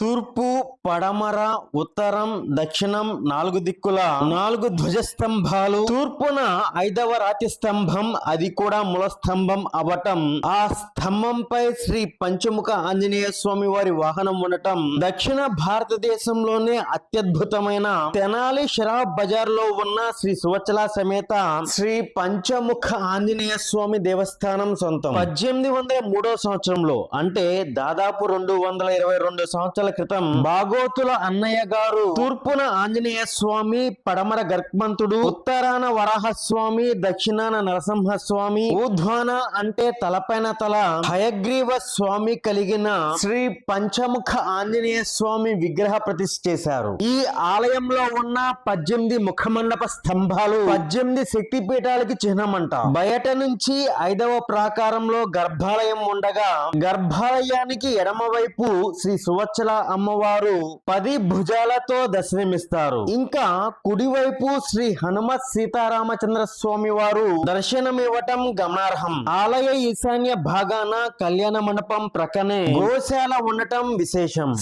తూర్పు పడమర ఉత్తరం దక్షిణం నాలుగు దిక్కుల నాలుగు ధ్వజస్తంభాలు. తూర్పున ఐదవ రాతి స్తంభం అది కూడా మూల స్తంభం అవటం. ఆ స్తంభంపై శ్రీ పంచముఖ ఆంజనేయ స్వామి వారి వాహనం ఉండటం. దక్షిణ భారతదేశంలోనే అత్యద్భుతమైన తెనాలి షరాబ్ బజార్లో ఉన్న శ్రీ సువచల సమేత శ్రీ పంచముఖ ఆంజనేయ స్వామి దేవస్థానం సొంతం. పద్దెనిమిది వందల మూడో సంవత్సరంలో అంటే దాదాపు రెండు వందల ఇరవై రెండు సంవత్సరాల క్రితం బాగోతుల అన్నయ్య గారు. తూర్పున ఆంజనేయ స్వామి పడమర గర్భమంతుడు. ఉత్తరాన వరాహ స్వామి దక్షిణాన నరసింహ స్వామి ఊధ్వాన అంటే తలపైన తల. హయగ్రీవ స్వామి కలిగిన శ్రీ పంచముఖ ఆంజనేయ స్వామి విగ్రహ ప్రతిష్ఠ చేశారు. ఈ ఆలయంలో ఉన్న పద్దెనిమిది ముఖమండప స్తంభాలు పద్దెనిమిది శక్తి పీఠాలకి చిహ్నమంట. బయట నుంచి ఐదవ ప్రాకారంలో గర్భాలయం ఉండగా గర్భాలయానికి ఎడమ వైపు శ్రీ సువచ్చల అమ్మవారు పది భుజాలతో దర్శనమిస్తారు. ఇంకా కుడివైపు శ్రీ హనుమత్ సీతారామచంద్ర స్వామి వారు దర్శనమివ్వటం గమనార్హం. ఆలయ ఈశాన్య భాగాన కళ్యాణ మండపం ప్రక్కనే గోశాల ఉండటం విశేషం.